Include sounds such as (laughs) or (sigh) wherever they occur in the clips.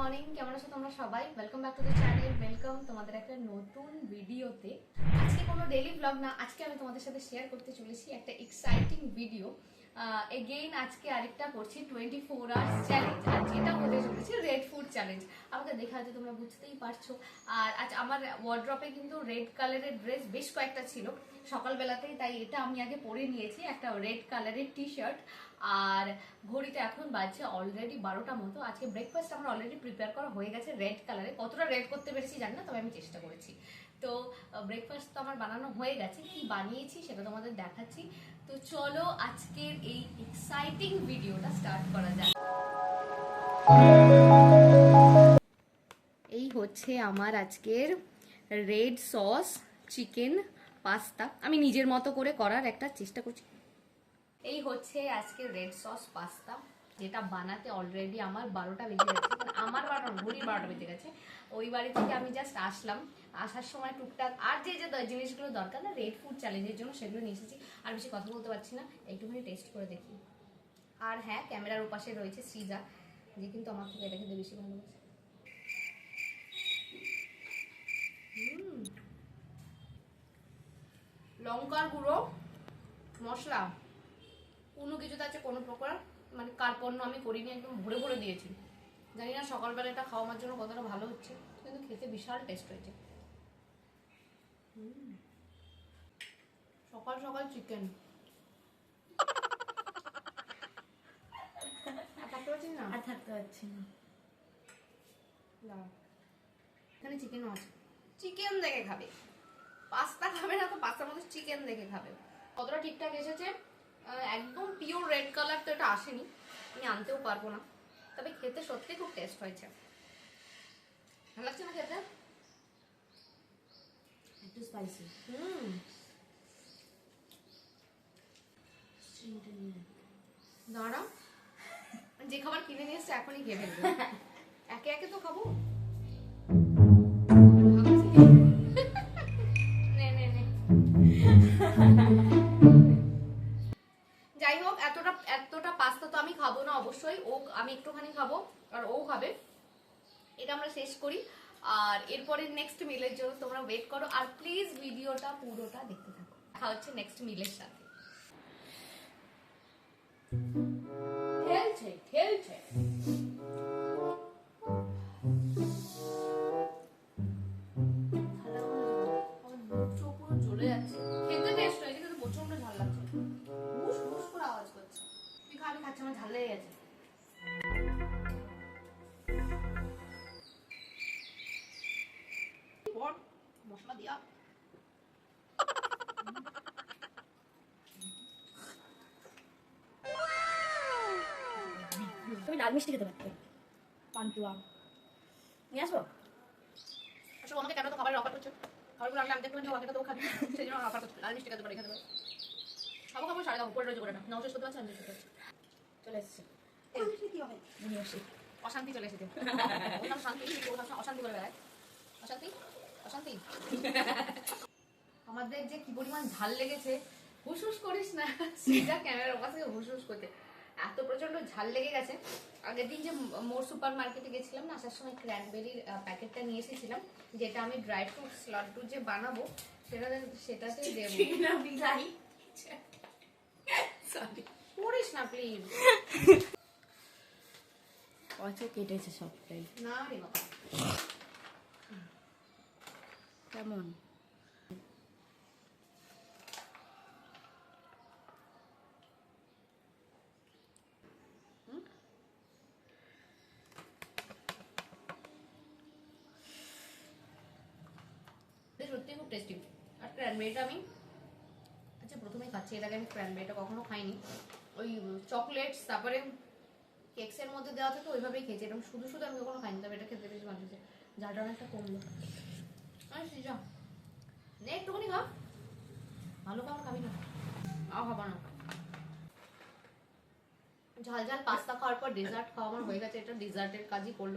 Morning কেমন আছো তোমরা সবাই? Welcome back to the channel welcome তোমাদের একটা নতুন ভিডিওতে আজকে কোনো ডেইলি ব্লগ না, আজকে আমি তোমাদের সাথে শেয়ার করতে চলেছি একটা এক্সাইটিং ভিডিও এগেইন আজকে আরেকটা করছি টোয়েন্টি ফোর আওয়ার্স চ্যালেঞ্জ আর যেটা হতে চলেছে রেড ফুড চ্যালেঞ্জ আমাকে দেখা হয়তো তোমরা বুঝতেই পারছ। আর আজ আমার ওয়ার্ড্রপে কিন্তু রেড কালারের ড্রেস বেশ কয়েকটা ছিল। সকালবেলাতেই তাই এটা আমি আগে পরে নিয়েছি, একটা রেড কালারের টি শার্ট আর ঘড়িতে এখন বাজছে অলরেডি বারোটা মতো। আজকে ব্রেকফাস্ট আমার অলরেডি প্রিপেয়ার করা হয়ে গেছে রেড কালারে কতটা রেড করতে পেরেছি জানি না, তবে আমি চেষ্টা করেছি। তো ব্রেকফাস্ট তো আমার বানানো হয়ে গেছে। কি বানিয়েছি সেটা তোমাদের দেখাচ্ছি। তো চলো আজকের এই এক্সাইটিং ভিডিওটা স্টার্ট করা যাক। এই হচ্ছে আমার আজকের রেড সস চিকেন পাস্তা আমি নিজের মতো করে করার একটা চেষ্টা করছি। হচ্ছে আজকে রেড সস পাস্তা যেটা বানাতে অলরেডি আমার বারোটা বেজে গেছে মানে আমার বারোটা না, বারোটা বেজে গেছে। ওই বাড়ি থেকে আমি জাস্ট আসলাম আসার সময় টুকটাক আর যে যে জিনিসগুলো দরকার না রেড ফুড চ্যালেঞ্জের জন্য সেগুলো নিয়ে এসেছি। আর বেশি কথা বলতে পারছি না একটুখানি টেস্ট করে দেখি। আর হ্যাঁ ক্যামেরার ওপাশে রয়েছে সৃজা যে কিন্তু আমার থেকে এটা খেতে বেশি ভালোবাসে। লঙ্কার গুঁড়ো মশলা। কোনো কিছুতে আছে কোনো প্রকার মানে কার্পণ্য আমি করিনি একদম ভরে ভরে দিয়েছি। জানি না সকালবেলা এটা খাওয়া আমার জন্য কতটা ভালো হচ্ছে কিন্তু খেতে বিশাল টেস্ট হয়েছে। সকাল সকাল চিকেন থাকতে আর পারছি না। দাঁড়া। এখানে চিকেনও আছে। চিকেন দেখে খাবে। পাস্তা খাবে না তো পাস্তার মধ্যে চিকেন দেখে খাবে। কতটা ঠিকঠাক এসেছে? একদম পিওর রেড কালার তো এটা আসেনি। আমি আনতেও পারব না। তবে খেতে সত্যি খুব টেস্ট হয়েছে। ভালো লাগছে না খেতে? একটু স্পাইসি হুম। স্ট্রিংটা নিয়ে দাঁড়া যে খাবার কিনে নিয়ে এসছে এখনই খেয়ে ফেলব। (laughs) একে একে তো খাব। (laughs) আমি একটুখানি খাব, আর ও খাবে। এটা আমরা শেষ করি। আর এরপরে নেক্সট মিলের জন্য তোমরা ওয়েট করো, আর প্লিজ ভিডিওটা পুরোটা দেখতে থাকো। দেখা হচ্ছে নেক্সট মিলের সাথে। খেলছে খেলছে। তুমি লাল মিষ্টি খেতে পারতে। পান্তুয়া নিয়ে আসব? আসলে আমাকে কেন তো খাবারের অফার করছ? খাবারগুলো আমি ওকে তো খাবি। সেই জন্য অফার করছ। লাল মিষ্টি খেতে পারি খেতে পারি। খাব খাব সাড়ে করে না আমি চলে এসছে। অশান্তি চলে এসেছে। শান্তি অশান্তি করে বেড়ায়। অশান্তি? অশান্তি? আমাদের যে কি পরিমাণ ঝাল লেগেছে হুসহুস করিস না। সেটা ক্যামেরার থেকে হুসহুস করতে। এত প্রচণ্ড ঝাল লেগে গেছে। আগের দিন যে মোর সুপার মার্কেটে গেছিলাম না আসার সময় ক্র্যানবেরির প্যাকেটটা নিয়ে এসেছিলাম যেটা আমি ড্রাই ফ্রুটস লাড্ডু যে বানাবো সেটা সেটাতে দেবো। না বিলাই সরি করিস না প্লিজ কেটেছে সবটাই না রে বাবা। কেমন? টেস্টি আর ক্র্যানবেরিটা আমি আচ্ছা প্রথমে খাচ্ছি। এর আগে আমি ক্র্যানবেরিটা কখনো খাইনি। ওই চকলেটস তারপরে কেকসের মধ্যে দেওয়া থাকে, ওইভাবেই খেয়েছি। এরকম শুধু শুধু আমি কখনো খাইনি, তবে এটা খেতে বেশ ভালো হয়েছে। ঝালটা অনেকটা কমলো। আর নে একটুখানি খা। ভালো খাবার খাবি না। খাব না। ঝাল ঝাল পাস্তা খাওয়ার পর ডেজার্ট খাওয়া আমার হয়ে গেছে। এটা ডেজার্টের কাজই করল।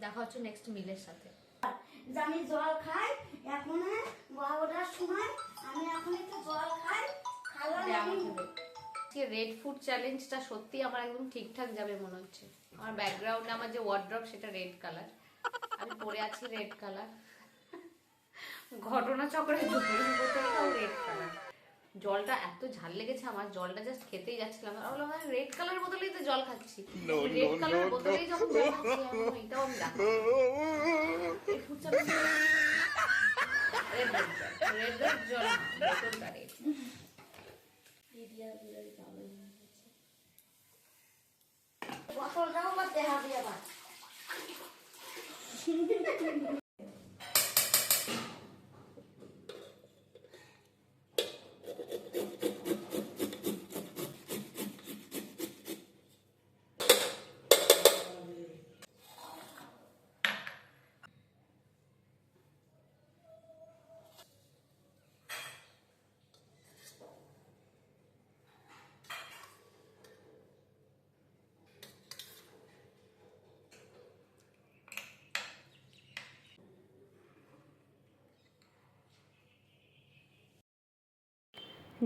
দেখা হচ্ছে নেক্সট মিলের সাথে। যে আমি জল খাই এখন বারোটার সময় আমি এখন একটু জল খাই খালাম এখন রেড ফুড চ্যালেঞ্জটা সত্যি আমার একদম ঠিকঠাক যাবে মনে হচ্ছে। আমার ব্যাকগ্রাউন্ডে আমার যে ওয়ার্ড্রপ সেটা রেড কালার আমি পরে আছি রেড কালার ঘটনা চক্রে রেড কালার জলটা এত ঝাল লেগেছে আমার জলটা জাস্ট খেতেই যাচ্ছিলাম। আর বললাম রেড কালার বোতলেই তো জল খাচ্ছি। রেড কালার বোতলেই যখন জল খাচ্ছি আমি এটাও আমি রেড রেড জল বোতলটা রেড। বোতলটাও দিয়ে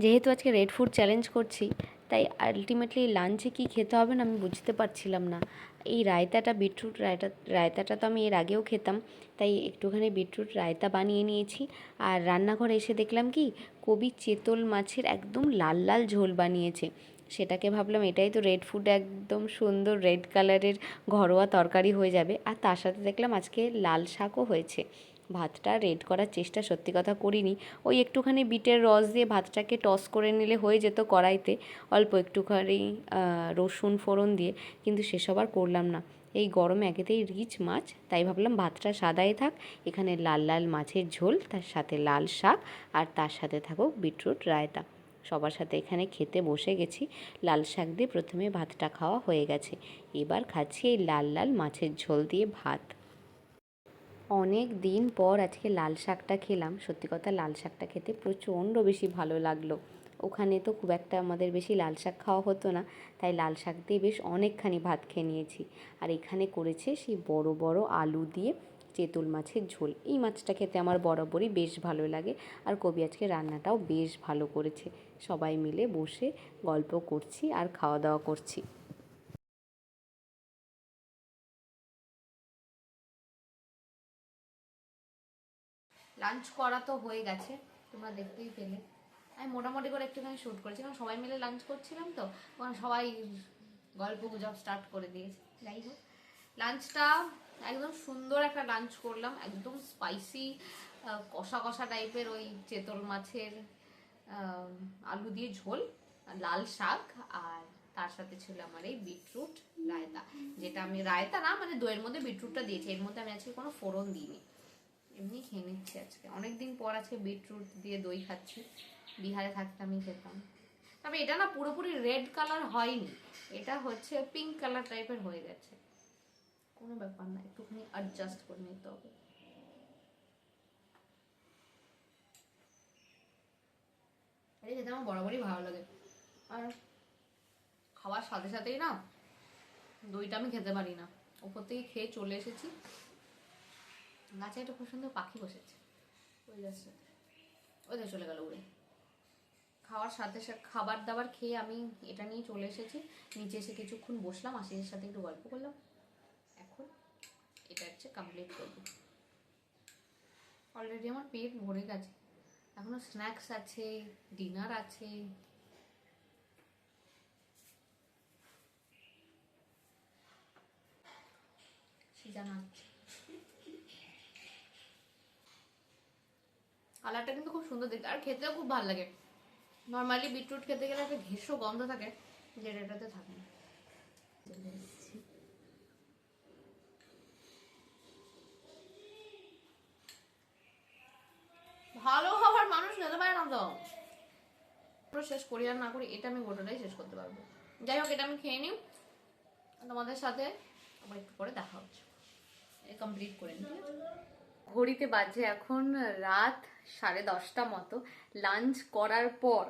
যেহেতু আজকে রেড ফুড চ্যালেঞ্জ করছি, তাই আলটিমেটলি লাঞ্চে কী খেতে হবে না আমি বুঝতে পারছিলাম না। এই রায়তাটা বিটরুট রায়তা, রায়তাটা তো আমি এর আগেও খেতাম, তাই একটুখানি বিটরুট রায়তা বানিয়ে নিয়েছি। আর রান্নাঘরে এসে দেখলাম কি, কবি চেতল মাছের একদম লাল লাল ঝোল বানিয়েছে। সেটাকে ভাবলাম এটাই তো রেড ফুড একদম সুন্দর রেড কালারের ঘরোয়া তরকারি হয়ে যাবে। আর তার সাথে দেখলাম আজকে লাল শাকও হয়েছে। ভাতটা রেড করার চেষ্টা, সত্যি কথা করিনি। ওই একটুখানি বিটের রস দিয়ে ভাতটাকে টস করে নিলে হয়ে যেত কড়াইতে, অল্প একটুখানি রসুন ফোড়ন দিয়ে, কিন্তু সেসব আর করলাম না। এই গরমে একেতেই রিচ মাছ, তাই ভাবলাম ভাতটা সাদাই থাক, এখানে লাল লাল মাছের ঝোল, তার সাথে লাল শাক, আর তার সাথে থাকুক বিটরুট, রায়তা। সবার সাথে এখানে খেতে বসে গেছি, লাল শাক দিয়ে প্রথমে ভাতটা খাওয়া হয়ে গেছে। এবার খাচ্ছি এই লাল লাল মাছের ঝোল দিয়ে ভাত। অনেক দিন পর আজকে লাল শাকটা খেলাম। সত্যি কথা, লাল শাকটা খেতে প্রচণ্ড বেশি ভালো লাগল। ওখানে তো খুব একটা আমাদের বেশি লাল শাক খাওয়া হতো না, তাই লাল শাক দিয়ে বেশ অনেকখানি ভাত খেয়ে নিয়েছি। আর এখানে করেছে সেই বড় বড় আলু দিয়ে চেতল মাছের ঝোল। এই মাছটা খেতে আমার বরাবরই বেশ ভালো লাগে। আর কবি আজকে রান্নাটাও বেশ ভালো করেছে। সবাই মিলে বসে গল্প করছি আর খাওয়া দাওয়া করছি। লাঞ্চ করা তো হয়ে গেছে, তোমরা দেখতেই পেলে। আমি মোটামুটি করে একটুখানি শ্যুট করেছি, কারণ সবাই মিলে লাঞ্চ করছিলাম তো সবাই গল্প গুজব স্টার্ট করে দিয়েছে। যাই হোক লাঞ্চটা একদম সুন্দর একটা লাঞ্চ করলাম, একদম স্পাইসি কষা কষা টাইপের ওই চেতল মাছের আলু দিয়ে ঝোল, লাল শাক, আর তার সাথে ছিল আমার এই বিটরুট রায়তা, যেটা আমি রায়তা না মানে দইয়ের মধ্যে বিটরুটটা দিয়েছি, এর মধ্যে আমি আজকে কোনো ফোড়ন দিইনি। এমনি খেয়ে নিচ্ছি আজকে। অনেকদিন পর আজকে বিটরুট দিয়ে দই খাচ্ছি। বিহারে থাকতে আমি খেতাম। তবে এটা না পুরোপুরি রেড কালার হয়নি। এটা হচ্ছে পিঙ্ক কালার টাইপের হয়ে গেছে। কোনো ব্যাপার না, একটুখানি অ্যাডজাস্ট করে নিতে হবে। এটা আমার বরাবরই ভালো লাগে। আর খাওয়ার সাথে সাথেই না দইটা আমি খেতে পারি না। ওপর থেকে খেয়ে চলে এসেছি। গাছে একটা খুব সুন্দর পাখি বসেছে। ওই গাছটা ওদের চলে গেল উড়ে। খাওয়ার সাথে সাথে খাবার দাবার খেয়ে আমি এটা নিয়ে চলে এসেছি। নিচে এসে কিছুক্ষণ বসলাম আশিসের সাথে একটু গল্প করলাম। এখন এটা হচ্ছে কমপ্লিট করব। অলরেডি আমার পেট ভরে গেছে। এখনও স্ন্যাক্স আছে ডিনার আছে। সিজানো আছে কালারটা কিন্তু খুব সুন্দর দেখতে, আর খেতেও খুব ভালো লাগে। নর্মালি বিটরুট খেতে গেলে একটা ঘেঁষো গন্ধ থাকে যেটা এটাতে থাকে না। ভালো হওয়ার মানুষ খেতে পারে না তো। শেষ করি আর না করি, এটা আমি গোটাটাই শেষ করতে পারব। যাই হোক, এটা আমি খেয়ে নিই। তোমাদের সাথে আবার একটু পরে দেখা হচ্ছে। কমপ্লিট করে নিই ঘড়িতে বাজে এখন রাত সাড়ে দশটা মতো লাঞ্চ করার পর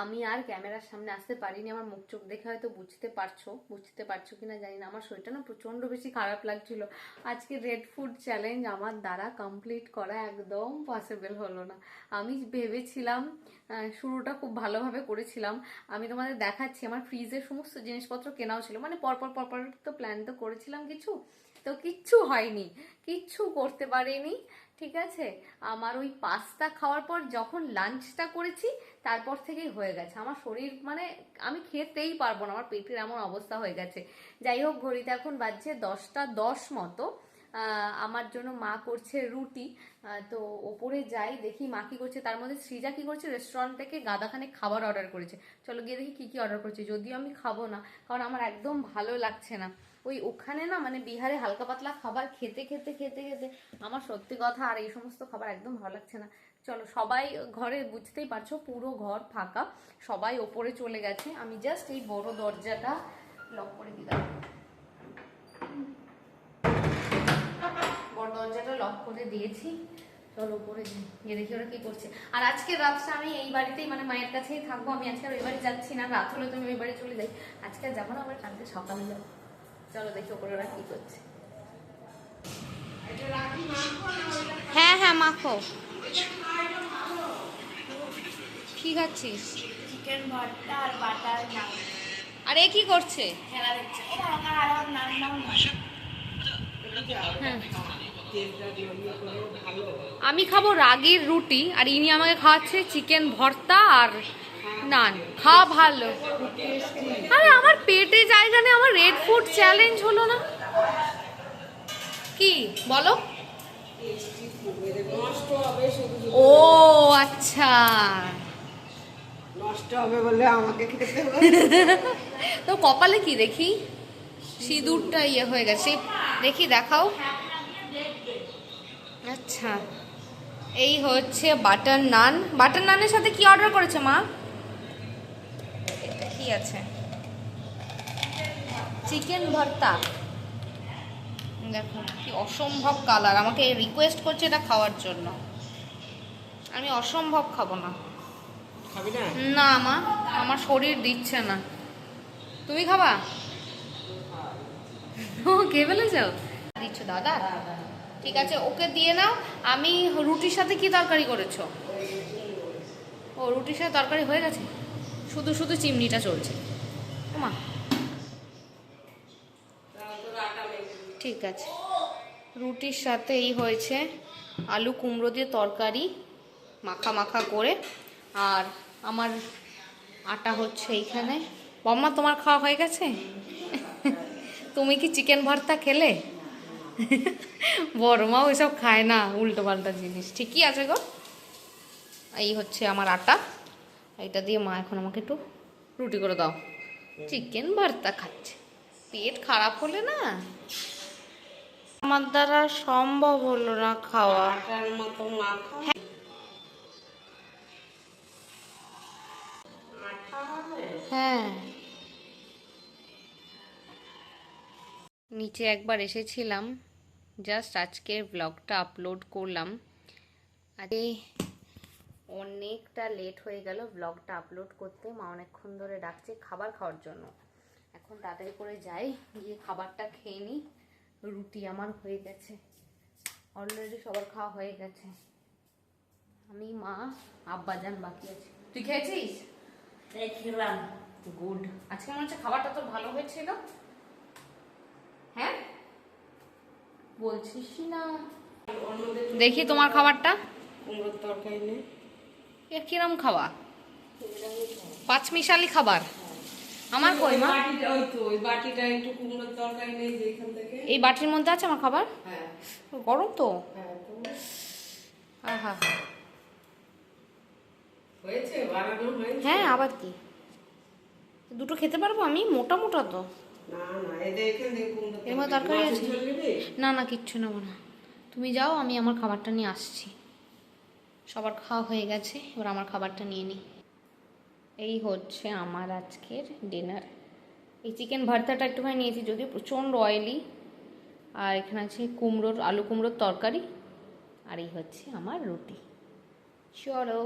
আমি আর ক্যামেরার সামনে আসতে পারিনি। আমার মুখ চোখ দেখে হয়তো বুঝতে পারছ বুঝতে পারছ কিনা জানি না। আমার শরীরটা না প্রচণ্ড বেশি খারাপ লাগছিল। আজকে রেড ফুড চ্যালেঞ্জ আমার দ্বারা কমপ্লিট করা একদম পসিবল হলো না। আমি ভেবেছিলাম শুরুটা খুব ভালোভাবে করেছিলাম। আমি তোমাদের দেখাচ্ছি, আমার ফ্রিজের সমস্ত জিনিসপত্র কেনাও ছিল। মানে পরপর পরপর তো প্ল্যান তো করেছিলাম কিছু। তো কিচ্ছু হয়নি, কিচ্ছু করতে পারিনি। ঠিক আছে? আমার ওই পাস্তা খাওয়ার পর যখন লাঞ্চটা করেছি, তারপর থেকেই হয়ে গেছে। আমার শরীর মানে আমি খেতেই পারব না, আমার পেটের এমন অবস্থা হয়ে গেছে। যাই হোক, ঘড়িতে এখন বাজছে দশটা দশ মতো। আমার জন্য মা করছে রুটি। তো ওপরে যাই, দেখি মা কি করছে। তার মধ্যে সৃজা কি করছে? রেস্টুরেন্ট থেকে গাদাখানে খাবার অর্ডার করেছে। চলো গিয়ে দেখি কি কি অর্ডার করছে। যদিও আমি খাব না, কারণ আমার একদম ভালো লাগছে না। ওই ওখানে না মানে বিহারে হালকা পাতলা খাবার খেতে খেতে খেতে খেতে আমার সত্যি কথা আর এই সমস্ত খাবার একদম ভালো লাগছে না। চলো সবাই ঘরে বুঝতেই পারছ পুরো ঘর ফাঁকা, সবাই ওপরে চলে গেছে। আমি জাস্ট এই বড় দরজাটা লক করে দিলাম। বড় দরজাটা লক করে দিয়েছি। চলো যাই। গিয়ে দেখি ওরা কি করছে। আর আজকে রাতটা আমি এই বাড়িতেই মানে মায়ের কাছেই থাকব, আমি আজকে আর ওই বাড়ি যাচ্ছি না, রাত হলে তো আমি ওই বাড়ি চলে যাই। আজকে যাব না, আবার কালকে সকালে যাব চলো দেখি ওপরে ওরা কি করছে। হ্যাঁ হ্যাঁ মাখো। কি খাচ্ছিস? চিকেন ভর্তা আর বাটার নান। আর এ কি করছে? খেলা হ্যাঁ। আমি খাব রাগির রুটি আর ইনি আমাকে খাওয়াচ্ছে চিকেন ভর্তা আর নান। খাওয়া ভালো। আরে আমার পেটে জায়গা নেই আমার রেড ফুড চ্যালেঞ্জ হলো না। কি? বলো। ও আচ্ছা। নষ্ট হবে বলে আমাকে খেতে তো কপালে কি দেখি? সিঁদুরটা ইয়ে হয়ে গেছে। দেখি দেখাও। আচ্ছা। এই হচ্ছে বাটার নান। বাটার নানের সাথে কি অর্ডার করেছে মা? কি আছে? চিকেন ভর্তা। দেখো কি অসম্ভব কালার আমাকে রিকোয়েস্ট করছে এটা খাওয়ার জন্য। আমি অসম্ভব খাব না। না? মা আমার শরীর দিচ্ছে না। তুমি খাবা? ও কে ফেলেছ? দিচ্ছ দাদা? ঠিক আছে ওকে দিয়ে নাও। আমি রুটির সাথে কি তরকারি করেছ? ও রুটির সাথে তরকারি হয়ে গেছে? শুধু শুধু চিমনিটা চলছে। মা ঠিক আছে। রুটির সাথে এই হয়েছে আলু কুমড়ো দিয়ে তরকারি, মাখা মাখা করে। আর আমার আটা হচ্ছে এইখানে। বম্মা, তোমার খাওয়া হয়ে গেছে? তুমি কি চিকেন ভর্তা খেলে? বড় মা ওইসব খায় না উল্টো পাল্টা জিনিস। ঠিকই আছে গো। এই হচ্ছে আমার আটা। এটা দিয়ে মা এখন আমাকে একটু রুটি করে দাও। চিকেন ভর্তা খাচ্ছে। পেট খারাপ হলে না আমার দ্বারা সম্ভব হলো না খাওয়া। মতো মাখা হ্যাঁ। নিচে একবার এসেছিলাম। জাস্ট আজকের ব্লগটা আপলোড করলাম। আরে অনেকটা লেট হয়ে গেল ব্লগটা আপলোড করতে। মা অনেকক্ষণ ধরে ডাকছে খাবার খাওয়ার জন্য। এখন তাড়াতাড়ি করে যাই গিয়ে খাবারটা খেয়ে নিই। রুটি আমার হয়ে গেছে। অলরেডি সবার খাওয়া হয়ে গেছে। আমি মা আব্বা আব্বাজান বাকি আছে। তুই খেয়েছিস? দেখলাম গুড আজকে মনে হচ্ছে খাবারটা তো ভালো হয়েছিল। হ্যাঁ? বলছিস না। দেখি তোমার খাবারটা। কুমড়োর তরকারি নেই এ কিরম খাওয়া? পাঁচ মিশালি খাবার? আমার কই মা? এই বাটির মধ্যে আছে আমার খাবার? হ্যাঁ। গরম তো। হ্যাঁ আহা বানানো হয়েছে। হ্যাঁ আবার কি? দুটো খেতে পারব আমি? মোটা মোটা তো। এর মধ্যে তরকারি আছে? না না কিচ্ছু নেব না। তুমি যাও আমি আমার খাবারটা নিয়ে আসছি। সবার খাওয়া হয়ে গেছে, এবার আমার খাবারটা নিয়ে নিই। এই হচ্ছে আমার আজকের ডিনার এই চিকেন ভর্তাটা একটুখানি নিয়েছি, যদিও প্রচণ্ড অয়েলি আর এখানে আছে কুমড়োর, আলু কুমড়োর তরকারি। আর এই হচ্ছে আমার রুটি। চলো।